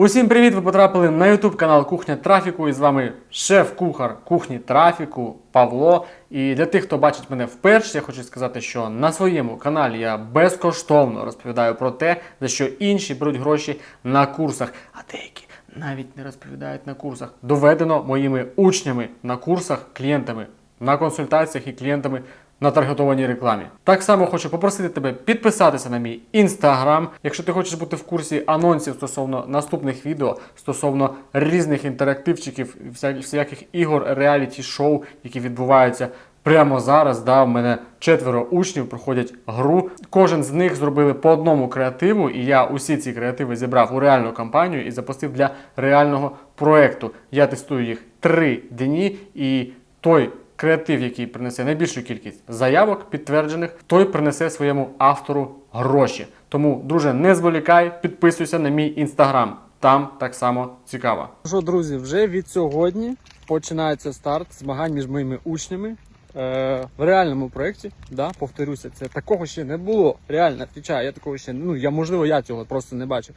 Усім привіт! Ви потрапили на YouTube канал Кухня Трафіку. І з вами шеф-кухар кухні Трафіку Павло. І для тих, хто бачить мене вперше, я хочу сказати, що на своєму каналі я безкоштовно розповідаю про те, за що інші беруть гроші на курсах, а деякі навіть не розповідають на курсах. Доведено моїми учнями на курсах, клієнтами на консультаціях і клієнтами на таргетованій рекламі. Так само хочу попросити тебе підписатися на мій інстаграм. Якщо ти хочеш бути в курсі анонсів стосовно наступних відео, стосовно різних інтерактивчиків, вся- всяких ігор, реаліті шоу, які відбуваються. Прямо зараз да, в мене четверо учнів проходять гру. Кожен з них зробили по одному креативу, і я усі ці креативи зібрав у реальну кампанію і запустив для реального проекту. Я тестую їх три дні, і той креатив, який принесе найбільшу кількість заявок підтверджених, той принесе своєму автору гроші. Тому, друже, не зволікай, підписуйся на мій інстаграм. Там так само цікаво. Що, друзі, вже від сьогодні починається старт змагань між моїми учнями. Е, в реальному проєкті, да, повторюся, це такого ще не було. Реально, відповідаю, я такого ще ну я можливо, я цього просто не бачив.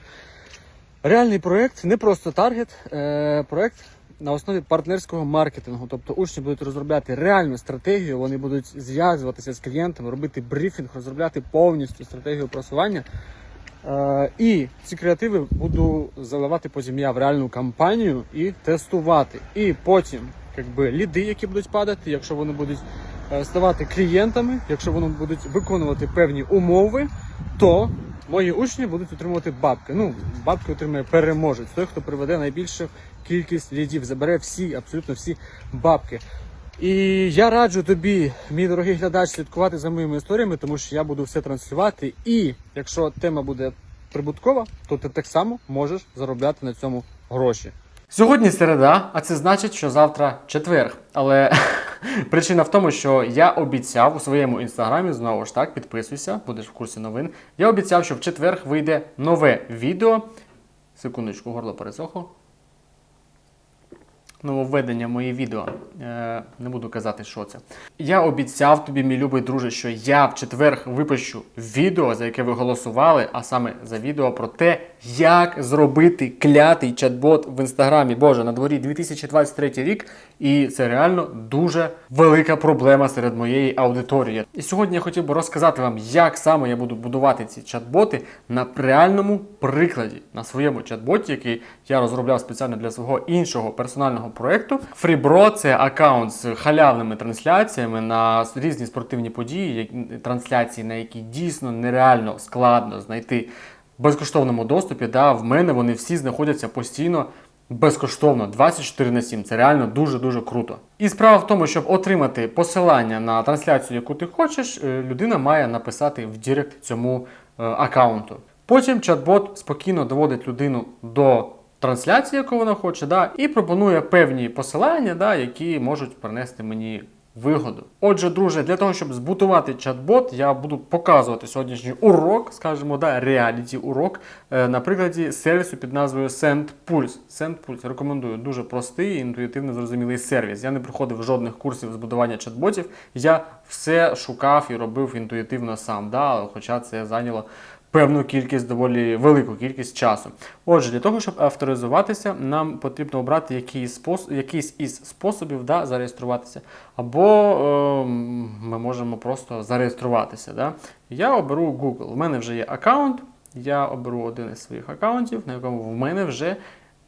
Реальний проєкт, не просто таргет, е, проєкт на основі партнерського маркетингу. Тобто учні будуть розробляти реальну стратегію, вони будуть зв'язуватися з клієнтами, робити брифінг, розробляти повністю стратегію просування. Е, і ці креативи буду заливати потім я в реальну кампанію і тестувати. І потім, якби ліди, які будуть падати, якщо вони будуть е, ставати клієнтами, якщо вони будуть виконувати певні умови, то мої учні будуть отримувати бабки. Ну, бабки отримує переможець. Той, хто приведе найбільшу кількість лідів, забере всі, абсолютно всі бабки. І я раджу тобі, мій дорогий глядач, слідкувати за моїми історіями, тому що я буду все транслювати. І якщо тема буде прибуткова, то ти так само можеш заробляти на цьому гроші. Сьогодні середа, а це значить, що завтра четвер. Але причина в тому, що я обіцяв у своєму інстаграмі, знову ж так, підписуйся, будеш в курсі новин. Я обіцяв, що в четвер вийде нове відео. Секундочку, горло пересохло нововведення мої відео. Е, не буду казати, що це. Я обіцяв тобі, мій любий друже, що я в четвер випущу відео, за яке ви голосували, а саме за відео про те, як зробити клятий чат-бот в інстаграмі. Боже, на дворі 2023 рік, і це реально дуже велика проблема серед моєї аудиторії. І сьогодні я хотів би розказати вам, як саме я буду будувати ці чат-боти на реальному прикладі, на своєму чат-боті, який я розробляв спеціально для свого іншого персонального проекту. FreeBro – це аккаунт з халявними трансляціями на різні спортивні події, трансляції, на які дійсно нереально складно знайти в безкоштовному доступі. Да, в мене вони всі знаходяться постійно. Безкоштовно 24 на 7. Це реально дуже-дуже круто. І справа в тому, щоб отримати посилання на трансляцію, яку ти хочеш, е, людина має написати в Директ цьому е, аккаунту. Потім чат-бот спокійно доводить людину до трансляції, яку вона хоче, да, і пропонує певні посилання, да, які можуть принести мені вигоду. Отже, друже, для того, щоб збутувати чат-бот, я буду показувати сьогоднішній урок, скажімо, да, реаліті урок е, на прикладі сервісу під назвою SendPulse. SendPulse рекомендую дуже простий, інтуїтивно зрозумілий сервіс. Я не проходив жодних курсів збудування чат-ботів. Я все шукав і робив інтуїтивно сам. Да, хоча це зайняло певну кількість, доволі велику кількість часу. Отже, для того, щоб авторизуватися, нам потрібно обрати якийсь, спос... якийсь із способів да, зареєструватися. Або е, ми можемо просто зареєструватися. Да? Я оберу Google. У мене вже є аккаунт. Я оберу один із своїх аккаунтів, на якому в мене вже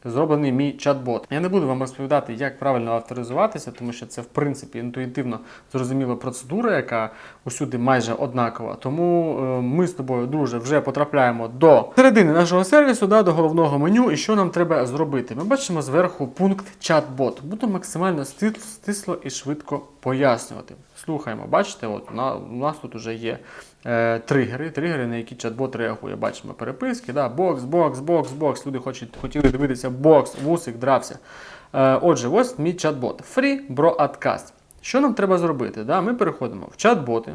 зроблений мій чат-бот. Я не буду вам розповідати, як правильно авторизуватися, тому що це в принципі інтуїтивно зрозуміла процедура, яка усюди майже однакова. Тому е, ми з тобою, друже, вже потрапляємо до середини нашого сервісу, да, до головного меню. І що нам треба зробити? Ми бачимо зверху пункт чат-бот. Буду максимально стисло і швидко пояснювати. Слухаємо, бачите, от у нас тут вже є е, тригери, тригери, на які чат-бот реагує. Бачимо переписки, да, бокс, бокс, бокс, бокс. Люди хочуть, хотіли дивитися бокс, вусик, дрався. Е, отже, ось мій чат-бот. Free Broadcast. Що нам треба зробити? Да? Ми переходимо в чат-боти.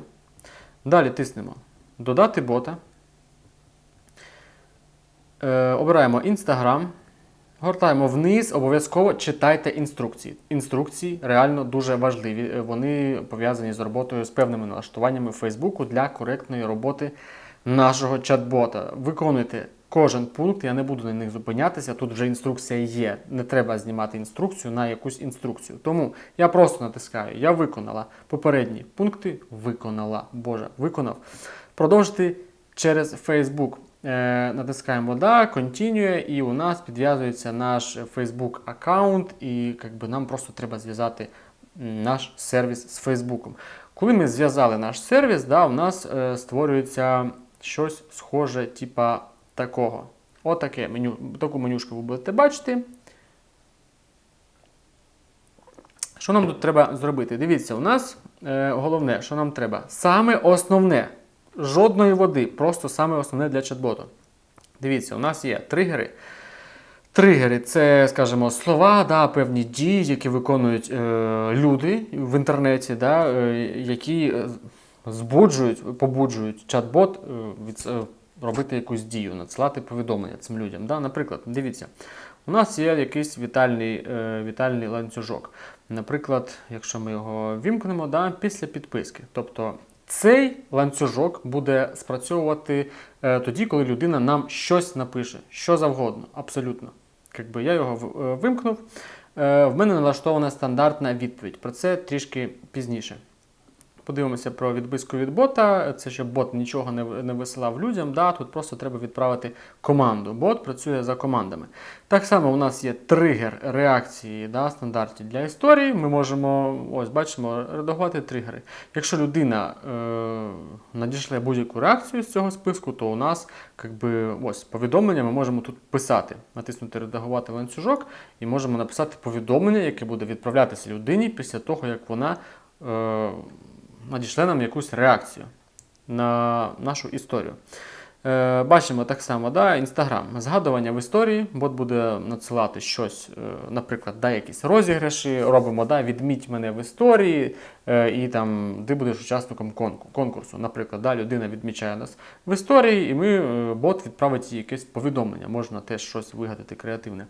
Далі тиснемо Додати бота. Е, обираємо Instagram. Гортаємо вниз, обов'язково читайте інструкції. Інструкції реально дуже важливі. Е, Вони пов'язані з роботою з певними налаштуваннями Фейсбуку для коректної роботи нашого чат-бота. Виконуйте кожен пункт, я не буду на них зупинятися. Тут вже інструкція є. Не треба знімати інструкцію на якусь інструкцію. Тому я просто натискаю, я виконала попередні пункти, виконала, Боже, виконав. Продовжити через Facebook. Е, натискаємо да, Continue, і у нас підв'язується наш Facebook аккаунт, і якби, нам просто треба зв'язати наш сервіс з Facebook. Коли ми зв'язали наш сервіс, да, у нас е, створюється щось схоже, типа такого. Отаке меню, таку менюшку ви будете бачити. Що нам тут треба зробити? Дивіться, у нас е, головне, що нам треба. Саме основне. Жодної води, просто саме основне для чат-боту. Дивіться, у нас є тригери. Тригери це, скажімо, слова, да, певні дії, які виконують е, люди в інтернеті, да, е, які е, збуджують, побуджують чат-бот е, від, е, робити якусь дію, надсилати повідомлення цим людям. Да? Наприклад, дивіться, у нас є якийсь вітальний, е, вітальний ланцюжок. Наприклад, якщо ми його вімкнемо да, після підписки. Тобто цей ланцюжок буде спрацьовувати е, тоді, коли людина нам щось напише, що завгодно, абсолютно. Якби я його е, вимкнув. Е, в мене налаштована стандартна відповідь. Про це трішки пізніше. Подивимося про відписку від бота. Це щоб бот нічого не, не висилав людям. Да, тут просто треба відправити команду. Бот працює за командами. Так само у нас є тригер реакції да, стандартні для історії. Ми можемо, ось бачимо, редагувати тригери. Якщо людина е, надійшла будь-яку реакцію з цього списку, то у нас якби, ось, повідомлення ми можемо тут писати, натиснути редагувати ланцюжок і можемо написати повідомлення, яке буде відправлятися людині після того, як вона. Е, надійшли нам якусь реакцію на нашу історію. Е, бачимо так само, да, Інстаграм. Згадування в історії, бот буде надсилати щось, е, наприклад, да, якісь розіграші, робимо, да, відміть мене в історії, е, і там ти будеш учасником конкурсу. Наприклад, да, людина відмічає нас в історії, і ми, е, бот відправить їй якесь повідомлення. Можна теж щось вигадати креативне.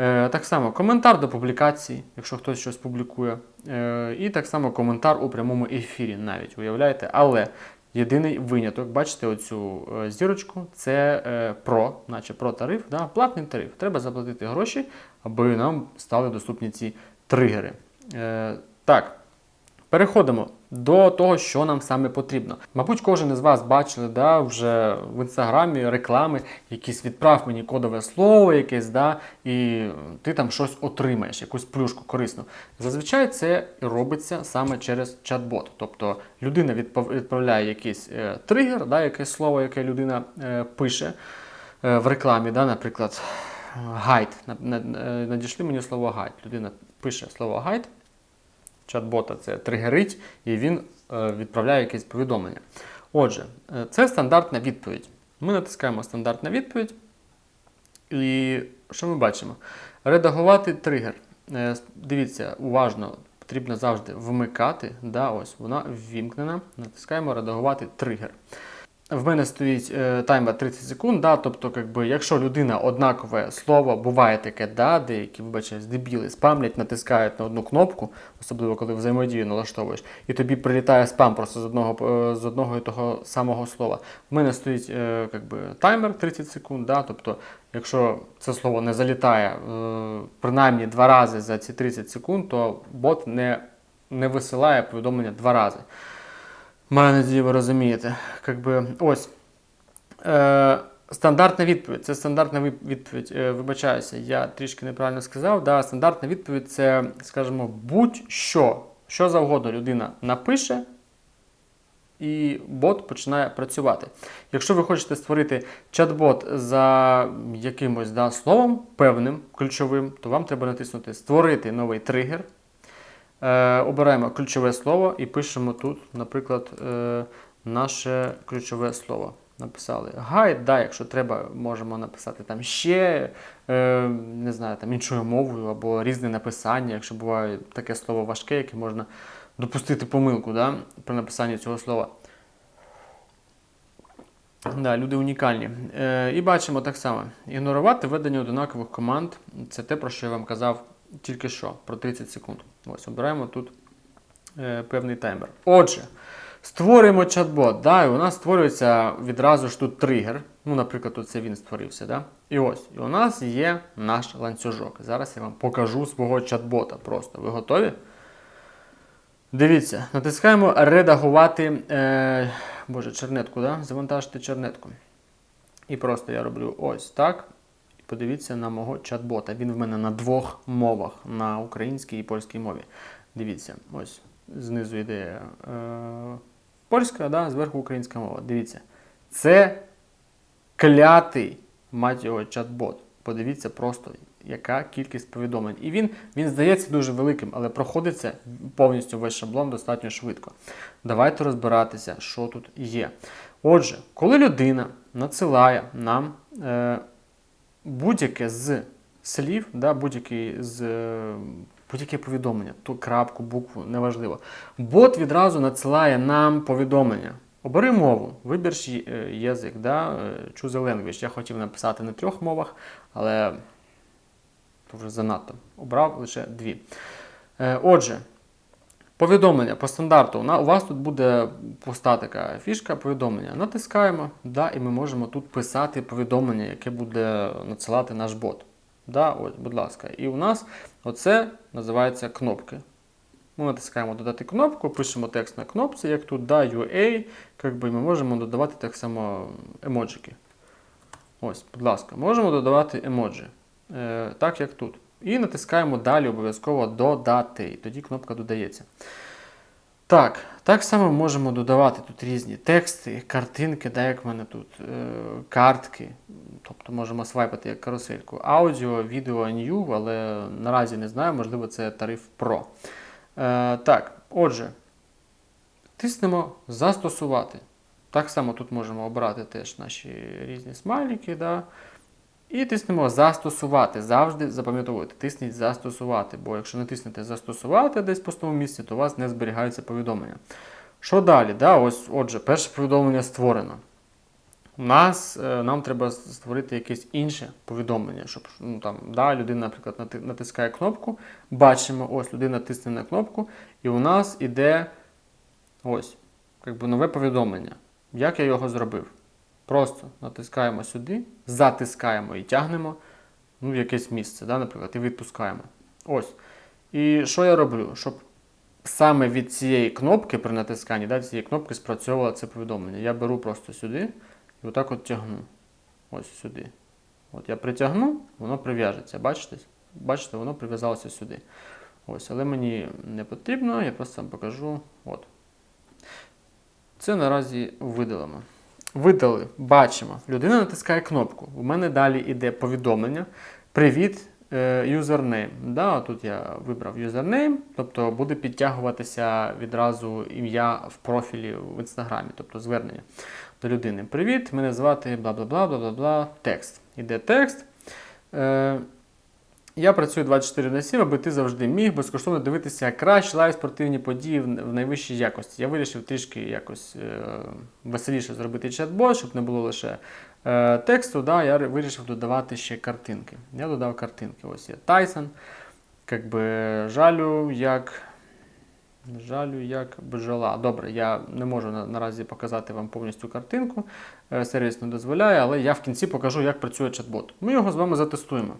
Е, Так само коментар до публікації, якщо хтось щось публікує. Е, І так само коментар у прямому ефірі навіть, уявляєте. Але єдиний виняток, бачите оцю е, зірочку, це про, наче про тариф, да, платний тариф. Треба заплатити гроші, аби нам стали доступні ці тригери. Так, Переходимо до того, що нам саме потрібно. Мабуть, кожен із вас бачили да, вже в інстаграмі реклами, якісь відправ мені кодове слово, якесь, да, і ти там щось отримаєш, якусь плюшку корисну. Зазвичай це робиться саме через чат-бот. Тобто людина відправляє якийсь е, тригер, да, якесь слово, яке людина е, пише е, в рекламі, да, наприклад, гайд. Е, Надійшли мені слово гайд. Людина пише слово гайд чат-бота це тригерить, і він е, відправляє якесь повідомлення. Отже, е, це стандартна відповідь. Ми натискаємо стандартна відповідь. І що ми бачимо? Редагувати тригер. Е, Дивіться, уважно, потрібно завжди вмикати. Да, ось вона ввімкнена. Натискаємо редагувати тригер. В мене стоїть е, таймер 30 секунд, да, тобто, якби, якщо людина однакове слово, буває таке, да, деякі, вибачаюсь, дебіли спамлять, натискають на одну кнопку, особливо коли взаємодію налаштовуєш, і тобі прилітає спам просто з одного, е, з одного і того самого слова. В мене стоїть е, якби, таймер 30 секунд, да, тобто, якщо це слово не залітає е, принаймні два рази за ці 30 секунд, то бот не, не висилає повідомлення два рази. Надію, ви розумієте. Якби, ось. Е, стандартна відповідь. Це стандартна відповідь. Е, вибачаюся, я трішки неправильно сказав. Да, стандартна відповідь це, скажімо, будь-що, що завгодно людина напише, і бот починає працювати. Якщо ви хочете створити чат-бот за якимось да, словом певним, ключовим, то вам треба натиснути Створити новий тригер. Е, обираємо ключове слово і пишемо тут, наприклад, е, наше ключове слово. Написали гайд, да, якщо треба, можемо написати там ще, е, не знаю, там іншою мовою або різне написання, якщо буває таке слово важке, яке можна допустити помилку да, при написанні цього слова. Да, люди унікальні. Е, і бачимо так само: ігнорувати введення одинакових команд. Це те, про що я вам казав тільки що, про 30 секунд. Ось, обираємо тут е, певний таймер. Отже, створюємо чат-бот. Да, і у нас створюється відразу ж тут тригер. Ну, наприклад, це він створився. Да? І ось, і у нас є наш ланцюжок. Зараз я вам покажу свого чат-бота просто. Ви готові? Дивіться, натискаємо редагувати. Е, боже, чернетку, да? завантажити чернетку. І просто я роблю ось так. Подивіться на мого чат-бота. Він в мене на двох мовах: на українській і польській мові. Дивіться, ось знизу йде е, польська, да, зверху українська мова. Дивіться. Це клятий, мать його, чат-бот. Подивіться просто, яка кількість повідомлень. І він, він здається дуже великим, але проходиться повністю весь шаблон достатньо швидко. Давайте розбиратися, що тут є. Отже, коли людина надсилає нам е, будь-яке з слів, да, будь-яке з е, будь-яке повідомлення, ту крапку, букву, неважливо. Бот відразу надсилає нам повідомлення. Обери мову, вибір е, язик, да, choose a language. Я хотів написати на трьох мовах, але то вже занадто. Обрав лише дві. Е, Отже, повідомлення по стандарту. У вас тут буде пуста така фішка повідомлення. Натискаємо, да, і ми можемо тут писати повідомлення, яке буде надсилати наш бот. Да, ось, будь ласка. І у нас оце називається кнопки. Ми натискаємо додати кнопку, пишемо текст на кнопці, як тут да, UA, як би ми можемо додавати так само емоджики. Ось, будь ласка, можемо додавати емоджі, е, так як тут. І натискаємо далі обов'язково додати. І тоді кнопка додається. Так, так само можемо додавати тут різні тексти, картинки, да, як в мене тут, е, картки. Тобто можемо свайпати як карусельку. Аудіо, відео, New, але наразі не знаю, можливо, це тариф Pro. Е, так, отже, тиснемо застосувати. Так само тут можемо обрати теж наші різні смайлики. Да? І тиснемо застосувати. Завжди запам'ятовуйте, тисніть застосувати, бо якщо не тиснете застосувати десь в пустому місці, то у вас не зберігаються повідомлення. Що далі? Да? Ось, Отже, перше повідомлення створено. У нас, е, нам треба створити якесь інше повідомлення, щоб ну, там, да, людина, наприклад, натискає кнопку, бачимо, ось людина тисне на кнопку, і у нас іде ось, якби нове повідомлення. Як я його зробив? Просто натискаємо сюди, затискаємо і тягнемо ну, в якесь місце, да, наприклад, і відпускаємо. Ось. І що я роблю? Щоб саме від цієї кнопки при натисканні да, цієї кнопки спрацьовувало це повідомлення. Я беру просто сюди і отак от тягну. Ось сюди. От я притягну, воно прив'яжеться. Бачите? Бачите, воно прив'язалося сюди. Ось, але мені не потрібно, я просто вам покажу. От. Це наразі видалимо. Видали, бачимо. Людина натискає кнопку. У мене далі йде повідомлення. Привіт, е, юзернейм. Да, тут я вибрав юзернейм, тобто буде підтягуватися відразу ім'я в профілі в інстаграмі, тобто звернення до людини. Привіт, мене звати бла бла бла бла бла бла текст. Іде текст. Я працюю 24 на 7, аби ти завжди міг безкоштовно дивитися кращі лайв спортивні події в найвищій якості. Я вирішив трішки якось е, веселіше зробити чат-бот, щоб не було лише е, тексту. Да, я вирішив додавати ще картинки. Я додав картинки. Ось є Тайсон. Как жалю, як. Жалю, як бджола. Добре, я не можу на- наразі показати вам повністю картинку. е, Сервіс не дозволяє, але я в кінці покажу, як працює чат-бот. Ми його з вами затестуємо.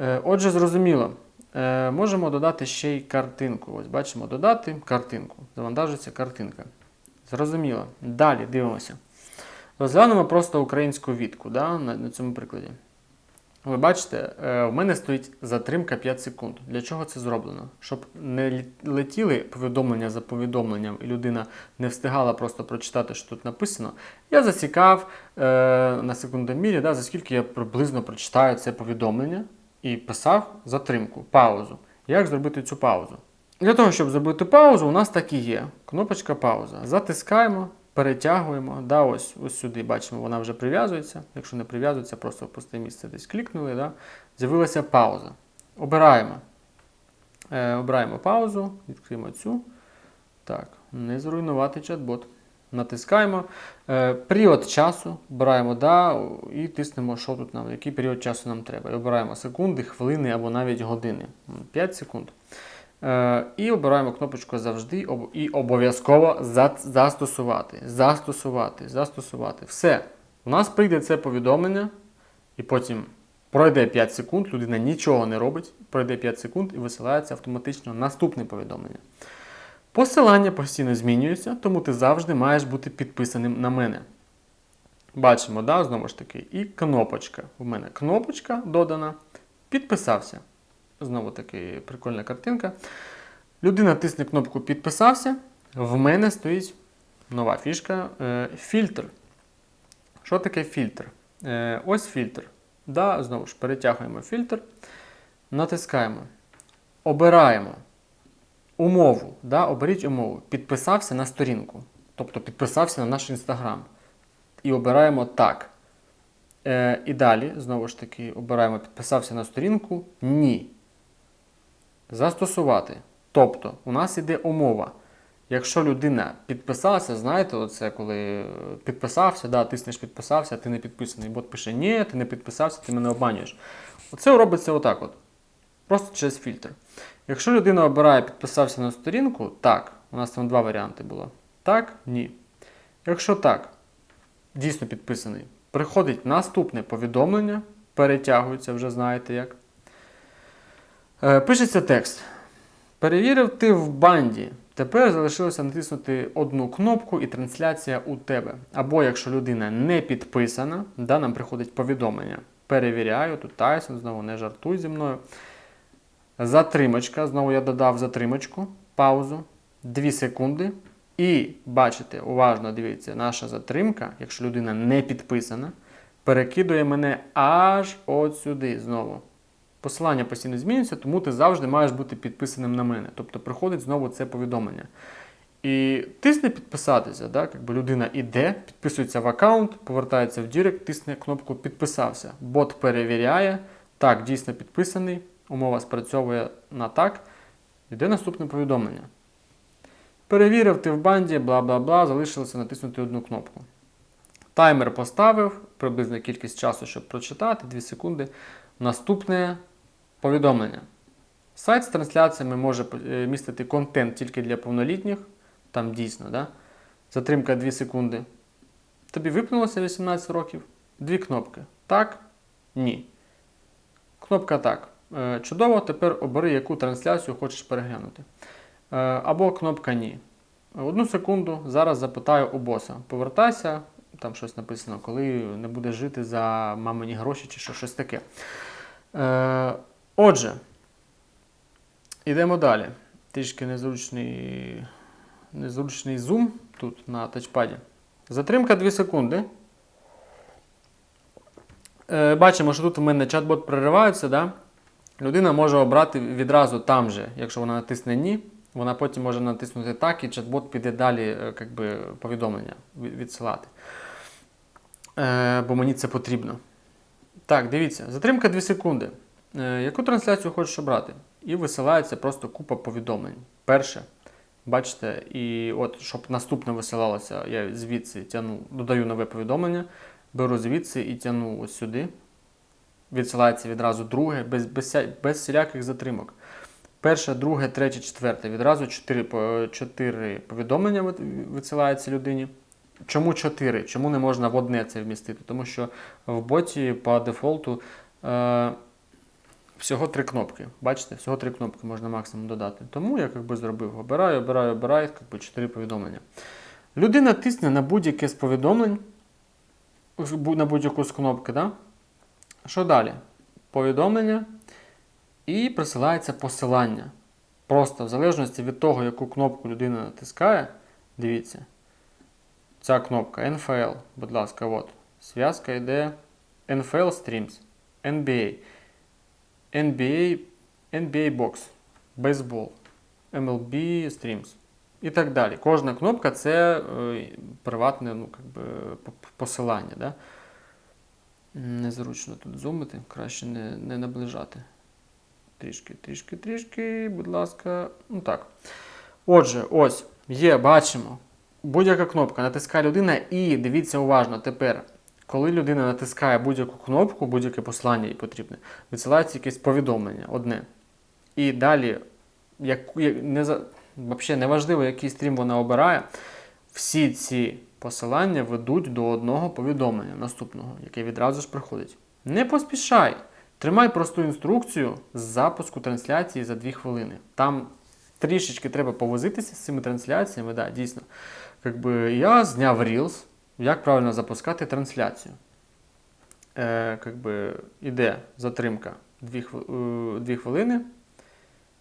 Е, Отже, зрозуміло, Е, можемо додати ще й картинку. Ось бачимо, додати картинку. Завантажується картинка. Зрозуміло. Далі дивимося. Розглянемо просто українську відку да, на, цьому прикладі. Ви бачите, е, в мене стоїть затримка 5 секунд. Для чого це зроблено? Щоб не летіли повідомлення за повідомленням, і людина не встигала просто прочитати, що тут написано. Я засікав е, на секундомірі, да, за скільки я приблизно прочитаю це повідомлення, і писав затримку, паузу. Як зробити цю паузу? Для того, щоб зробити паузу, у нас так і є. Кнопочка пауза. Затискаємо, перетягуємо. Да, ось, ось сюди бачимо, вона вже прив'язується. Якщо не прив'язується, просто в пусте місце десь клікнули. Да? З'явилася пауза. Обираємо. Е, обираємо паузу, відкриємо цю. Так, не зруйнувати чат-бот. Натискаємо. Е, період часу обираємо да, і тиснемо, що тут нам, який період часу нам треба. І обираємо секунди, хвилини або навіть години. 5 секунд. Е, і обираємо кнопочку завжди і обов'язково застосувати. Застосувати, застосувати. Все. У нас прийде це повідомлення, і потім пройде 5 секунд, людина нічого не робить, пройде 5 секунд і висилається автоматично наступне повідомлення. Посилання постійно змінюється, тому ти завжди маєш бути підписаним на мене. Бачимо, да, знову ж таки, і кнопочка. У мене кнопочка додана. Підписався. Знову таки прикольна картинка. Людина тисне кнопку Підписався. В мене стоїть нова фішка е, фільтр. Що таке фільтр? Е, ось фільтр. Да, знову ж перетягуємо фільтр, натискаємо. Обираємо умову. Да, оберіть умову. Підписався на сторінку. Тобто підписався на наш інстаграм. І обираємо так. Е, і далі, знову ж таки, обираємо підписався на сторінку. Ні. Застосувати. Тобто, у нас іде умова. Якщо людина підписалася, знаєте, оце коли е, підписався, да, тиснеш підписався, ти не підписаний. Бот пише, ні, ти не підписався, ти мене обманюєш. Оце робиться отак от. Просто через фільтр. Якщо людина обирає підписався на сторінку, так, у нас там два варіанти було. Так, ні. Якщо так, дійсно підписаний, приходить наступне повідомлення, перетягується, вже знаєте як. Е, пишеться текст. Перевірив ти в банді. Тепер залишилося натиснути одну кнопку і трансляція у тебе. Або якщо людина не підписана, да, нам приходить повідомлення. Перевіряю, тут Тайсон, знову не жартуй зі мною. Затримочка, знову я додав затримочку, паузу, 2 секунди. І бачите, уважно дивіться, наша затримка, якщо людина не підписана, перекидує мене аж от сюди знову. Посилання постійно змінюється, тому ти завжди маєш бути підписаним на мене. Тобто приходить знову це повідомлення. І тисне підписатися, да? Якби людина іде, підписується в аккаунт, повертається в Дірект, тисне кнопку Підписався. Бот перевіряє, так, дійсно підписаний, умова спрацьовує на так. Йде наступне повідомлення. Перевірив ти в банді, бла бла бла, залишилося натиснути одну кнопку. Таймер поставив, приблизна кількість часу, щоб прочитати, 2 секунди. Наступне повідомлення. Сайт з трансляціями може е, містити контент тільки для повнолітніх. Там дійсно, да? затримка 2 секунди. Тобі випнулося 18 років. Дві кнопки. Так, ні. Кнопка так. Е, Чудово, тепер обери, яку трансляцію хочеш переглянути. Е, Або кнопка ні. Одну секунду, зараз запитаю у боса. Повертайся, там щось написано, коли не будеш жити за мамині гроші чи що, щось таке. Е, Отже, йдемо далі. Трішки незручний, незручний зум тут на тачпаді. Затримка 2 секунди. Бачимо, що тут у мене чат-бот переривається. Да? Людина може обрати відразу там же, якщо вона натисне ні, вона потім може натиснути так, і чат-бот піде далі е, як би, повідомлення відсилати. Е, бо мені це потрібно. Так, дивіться, затримка 2 секунди. Е, яку трансляцію хочеш обрати? І висилається просто купа повідомлень. Перше, бачите, і от, щоб наступне висилалося, я звідси тяну, додаю нове повідомлення, беру звідси і тяну ось сюди. Відсилається відразу друге, без, без, без всіляких затримок. Перше, друге, третє, четверте. Відразу чотири, чотири повідомлення висилається людині. Чому 4? Чому не можна в одне це вмістити? Тому що в боті по дефолту е, всього три кнопки. Бачите, всього три кнопки можна максимум додати. Тому я як би зробив: обираю, обираю, обираю, як би 4 повідомлення. Людина тисне на будь-яке з повідомлень, на будь-яку з кнопки. Да? Що далі? Повідомлення і присилається посилання. Просто в залежності від того, яку кнопку людина натискає, дивіться. Ця кнопка NFL, будь ласка, от. Зв'язка йде NFL Streams, NBA, NBA, NBA Box, Baseball, MLB Streams і так далі. Кожна кнопка це е, приватне ну, как би, посилання. Да? Незручно тут зумити, краще не, не наближати. Трішки, трішки, трішки, будь ласка. Ну так. Отже, ось, є, бачимо. Будь-яка кнопка натискає людина, і дивіться уважно тепер, коли людина натискає будь-яку кнопку, будь-яке послання їй потрібне, відсилається якесь повідомлення одне. І далі, як- не, взагалі неважливо, який стрім вона обирає, всі ці посилання ведуть до одного повідомлення наступного, яке відразу ж приходить. Не поспішай. Тримай просту інструкцію з запуску трансляції за 2 хвилини. Там трішечки треба повозитися з цими трансляціями, да, дійсно. Якби я зняв Reels, як правильно запускати трансляцію. Е, якби іде затримка 2, хвилини.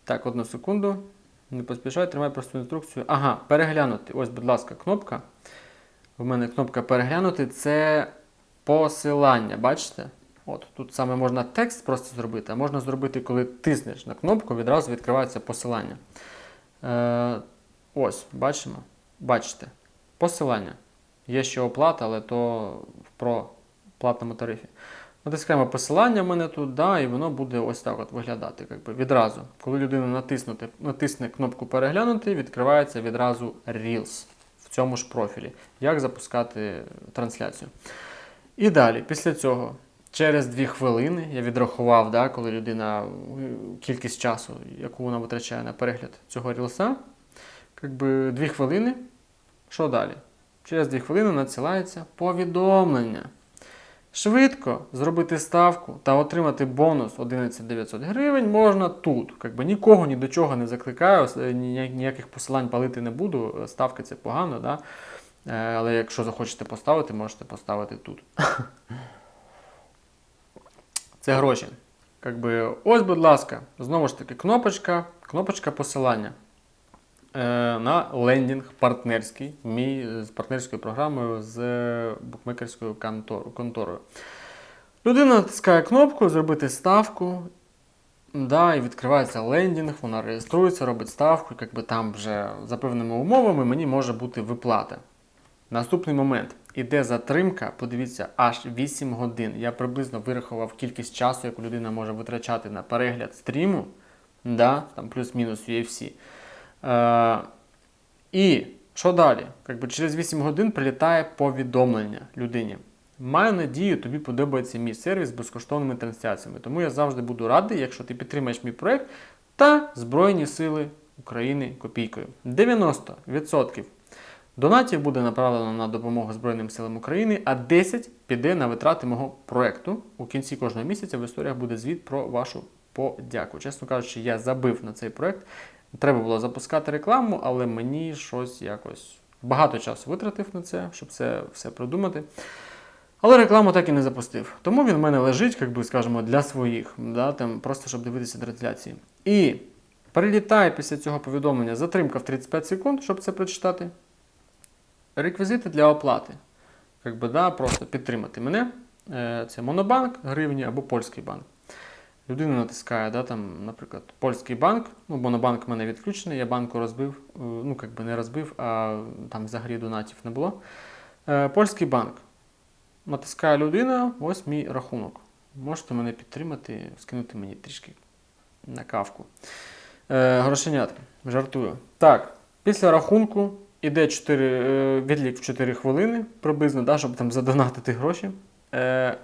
Так, одну секунду. Не поспішай, тримай просту інструкцію. Ага, переглянути. Ось, будь ласка, кнопка. У мене кнопка переглянути це посилання. Бачите? От, тут саме можна текст просто зробити, а можна зробити, коли тиснеш на кнопку, відразу відкривається посилання. Е, ось, бачимо. Бачите. Посилання. Є ще оплата, але то в про платному тарифі. Натискаємо посилання в мене тут, да, і воно буде ось так от виглядати. Якби, відразу. Коли людина натисне кнопку переглянути, відкривається відразу Reels в цьому ж профілі. Як запускати трансляцію. І далі, після цього, через 2 хвилини я відрахував, да, коли людина е, кількість часу, яку вона витрачає на перегляд цього рілса, якби 2 хвилини. Що далі? Через 2 хвилини надсилається повідомлення. Швидко зробити ставку та отримати бонус 11 900 гривень можна тут. Якби нікого ні до чого не закликаю, ніяких посилань палити не буду. Ставки це погано, да? Е, але якщо захочете поставити, можете поставити тут. Це гроші. Якби, ось, будь ласка, знову ж таки, кнопочка, кнопочка посилання е, на лендінг партнерський, мій е, з партнерською програмою з е, букмекерською конторою. Людина натискає кнопку Зробити ставку. Да, і відкривається лендінг, вона реєструється, робить ставку, якби там вже за певними умовами мені може бути виплата. Наступний момент. Іде затримка, подивіться, аж 8 годин. Я приблизно вирахував кількість часу, яку людина може витрачати на перегляд стріму, да, там плюс-мінус UFC. Е, і що далі? Якби через 8 годин прилітає повідомлення людині. Маю надію, тобі подобається мій сервіс з безкоштовними трансляціями. Тому я завжди буду радий, якщо ти підтримаєш мій проект та Збройні Сили України копійкою. 90% донатів буде направлено на допомогу Збройним силам України, а 10 піде на витрати мого проекту. У кінці кожного місяця в історіях буде звіт про вашу подяку. Чесно кажучи, я забив на цей проект. Треба було запускати рекламу, але мені щось якось багато часу витратив на це, щоб це все продумати. Але рекламу так і не запустив. Тому він в мене лежить, як би скажемо, для своїх, да, там, просто щоб дивитися трансляції. І прилітає після цього повідомлення затримка в 35 секунд, щоб це прочитати. Реквізити для оплати. Як би, да, просто підтримати мене. Е, Це Монобанк, гривні або польський банк. Людина натискає, да, там, наприклад, польський банк, ну, Монобанк в мене відключений, я банку розбив, е, ну, як би не розбив, а там взагалі донатів не було. Е, Польський банк. Натискає людина, ось мій рахунок. Можете мене підтримати, скинути мені трішки на кавку. Е, грошенят, жартую. Так, після рахунку іде 4, е, відлік в 4 хвилини приблизно, да, щоб там задонатити гроші. Е,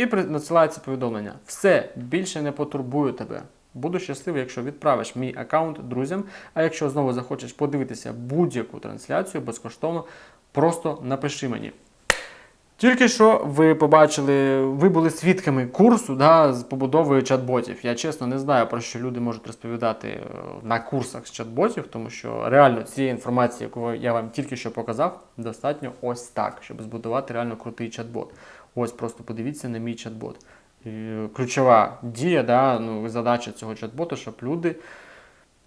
і надсилається повідомлення. Все, більше не потурбую тебе. Буду щасливий, якщо відправиш мій аккаунт друзям. А якщо знову захочеш подивитися будь-яку трансляцію безкоштовно, просто напиши мені. Тільки що ви побачили, ви були свідками курсу да, з побудовою чат-ботів. Я чесно не знаю, про що люди можуть розповідати е, на курсах з чат-ботів, тому що реально цієї інформації, яку я вам тільки що показав, достатньо ось так, щоб збудувати реально крутий чат-бот. Ось просто подивіться на мій чат-бот. Ключова дія, да, ну, задача цього чат-боту, щоб люди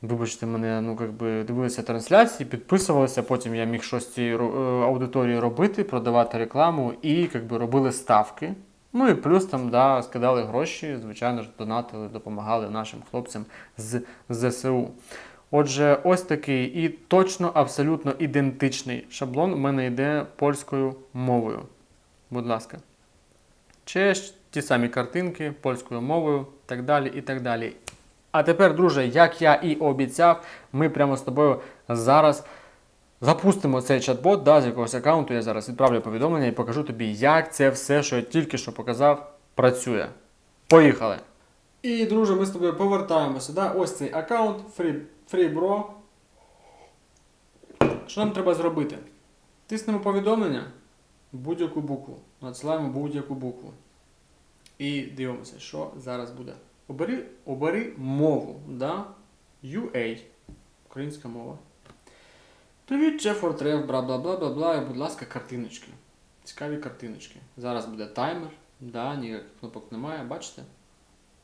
Вибачте, мене ну якби дивилися трансляції, підписувалися. Потім я міг щось ро- е, робити, продавати рекламу і якби робили ставки. Ну і плюс там да, скидали гроші, звичайно ж, донатили, допомагали нашим хлопцям з ЗСУ. Отже, ось такий і точно абсолютно ідентичний шаблон у мене йде польською мовою. Будь ласка. Ще ті самі картинки польською мовою, так далі і так далі. А тепер, друже, як я і обіцяв, ми прямо з тобою зараз запустимо цей чат-бот да, з якогось аккаунту. Я зараз відправлю повідомлення і покажу тобі, як це все, що я тільки що показав, працює. Поїхали! І, друже, ми з тобою повертаємося. Да? Ось цей аккаунт Free, FreeBro. Що нам треба зробити? Тиснемо повідомлення, будь-яку букву. Надсилаємо будь-яку букву. І дивимося, що зараз буде. Обери, обери мову. Да? UA. Українська мова. Привіт, Джефор Трев, бла бла бла бла бла. Будь ласка, картиночки. Цікаві картиночки. Зараз буде таймер. Да, ніяких кнопок немає, бачите?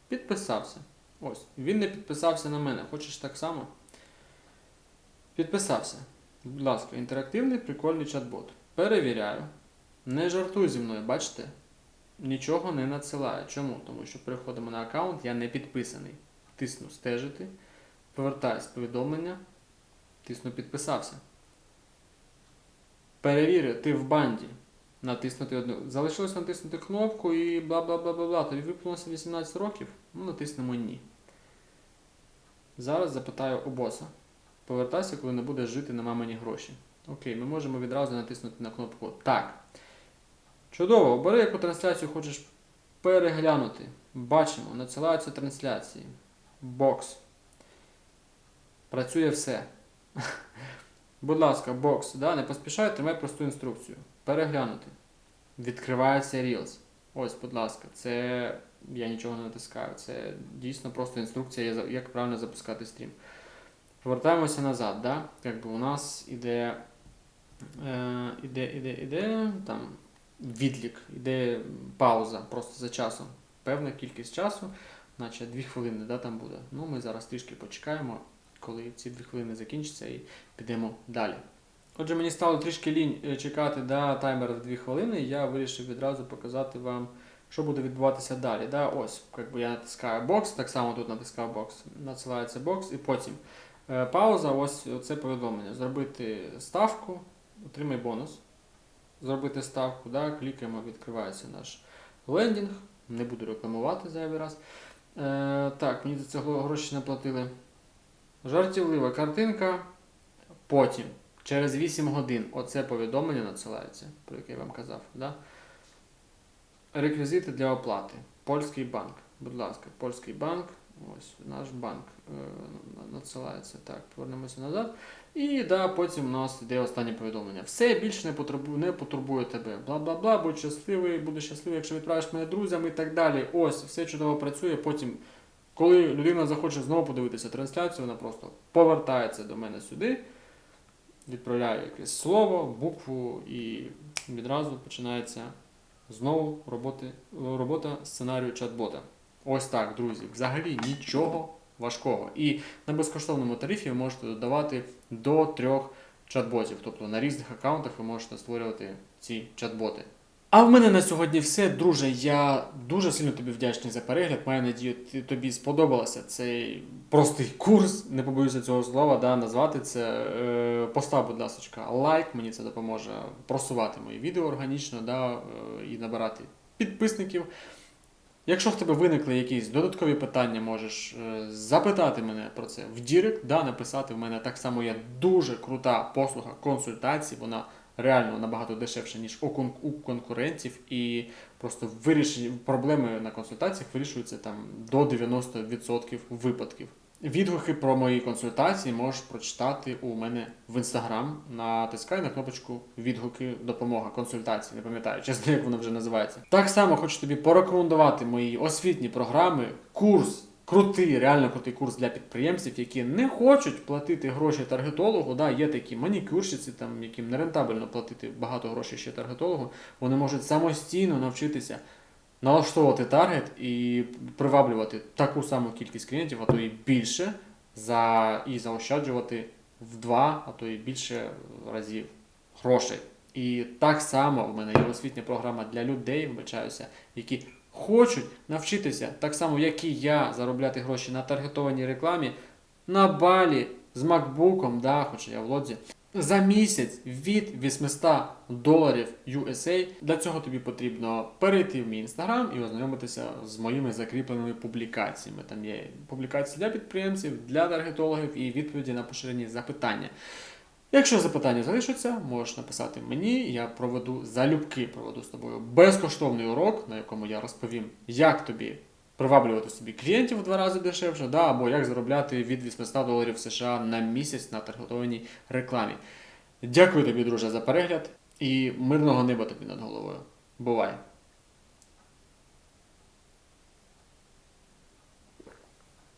Підписався. Ось. Він не підписався на мене. Хочеш так само? Підписався. Будь ласка, інтерактивний прикольний чат-бот. Перевіряю. Не жартуй зі мною, бачите? Нічого не надсилаю. Чому? Тому що переходимо на аккаунт, я не підписаний. Тисну стежити, повертаюсь повідомлення, тисну підписався. Перевірю, ти в банді. Натиснути одну. Залишилось натиснути кнопку і бла бла бла бла бла. Тобі виповнилося 18 років? Ну, натиснемо ні. Зараз запитаю у боса. Повертайся, коли не будеш жити на мамині гроші. Окей, ми можемо відразу натиснути на кнопку Так. Чудово, обери, яку трансляцію хочеш переглянути. Бачимо, надсилаються трансляції. Бокс. Працює все. Будь ласка, бокс. Да? Не поспішай, тримай просту інструкцію. Переглянути. Відкривається Reels. Ось, будь ласка, це я нічого не натискаю. Це дійсно просто інструкція, як правильно запускати стрім. Повертаємося назад, да? Якби у нас іде, е, іде, іде, іде там відлік, іде пауза просто за часом. Певна кількість часу, наче 2 хвилини да, там буде. Ну, ми зараз трішки почекаємо, коли ці 2 хвилини закінчаться і підемо далі. Отже, мені стало трішки лінь е, чекати да, таймер в 2 хвилини, я вирішив відразу показати вам, що буде відбуватися далі. Да, ось, якби я натискаю бокс, так само тут натискав бокс, надсилається бокс, і потім е, пауза, ось це повідомлення. Зробити ставку, отримай бонус. Зробити ставку, да, клікаємо, відкривається наш лендінг. Не буду рекламувати зайвий раз. Е, так, мені за це гроші не платили. Жартівлива картинка. Потім, через 8 годин, оце повідомлення надсилається, про яке я вам казав. Да? Реквізити для оплати. Польський банк. Будь ласка, польський банк. Ось наш банк е, надсилається. Так, повернемося назад. І да, потім у нас йде останнє повідомлення. Все більше не потребує, не потурбує тебе. Бла бла бла, будь щасливий, будеш щасливий, якщо відправиш мене друзям і так далі. Ось, все чудово працює. Потім, коли людина захоче знову подивитися трансляцію, вона просто повертається до мене сюди, відправляє якесь слово, букву і відразу починається знову роботи, робота сценарію чат-бота. Ось так, друзі. Взагалі нічого важкого. І на безкоштовному тарифі ви можете додавати до трьох чат-ботів. Тобто на різних аккаунтах ви можете створювати ці чат-боти. А в мене на сьогодні все, друже. Я дуже сильно тобі вдячний за перегляд. Маю надію, тобі сподобався цей простий курс. Не побоюся цього слова, да, назвати це. Е, постав, будь ласка, лайк, мені це допоможе просувати мої відео органічно да, е, і набирати підписників. Якщо в тебе виникли якісь додаткові питання, можеш е, запитати мене про це в Дірект, да, написати в мене. Так само є дуже крута послуга консультацій, вона реально набагато дешевша, ніж у конкурентів, і просто вирішення проблеми на консультаціях вирішуються там до 90% випадків. Відгуки про мої консультації можеш прочитати у мене в інстаграм. Натискай на кнопочку відгуки, допомога, консультації. Не пам'ятаю, чесно, як воно вже називається. Так само хочу тобі порекомендувати мої освітні програми, курс. Крутий, реально крутий курс для підприємців, які не хочуть платити гроші таргетологу. Да, є такі манікюрщиці, там, яким нерентабельно платити багато грошей ще таргетологу. Вони можуть самостійно навчитися налаштовувати таргет і приваблювати таку саму кількість клієнтів, а то і більше, за, і заощаджувати в два, а то і більше разів грошей. І так само в мене є освітня програма для людей, вибачаюся, які хочуть навчитися, так само, як і я, заробляти гроші на таргетованій рекламі на балі з макбуком, да, хоча я в лодзі, за місяць від 800 доларів USA. Для цього тобі потрібно перейти в мій інстаграм і ознайомитися з моїми закріпленими публікаціями. Там є публікації для підприємців, для таргетологів і відповіді на поширені запитання. Якщо запитання залишаться, можеш написати мені, я проведу залюбки, проведу з тобою безкоштовний урок, на якому я розповім, як тобі приваблювати собі клієнтів в два рази дешевше, да, або як заробляти від 800 доларів США на місяць на таргетованій рекламі. Дякую тобі, друже, за перегляд і мирного неба тобі над головою. Бувай!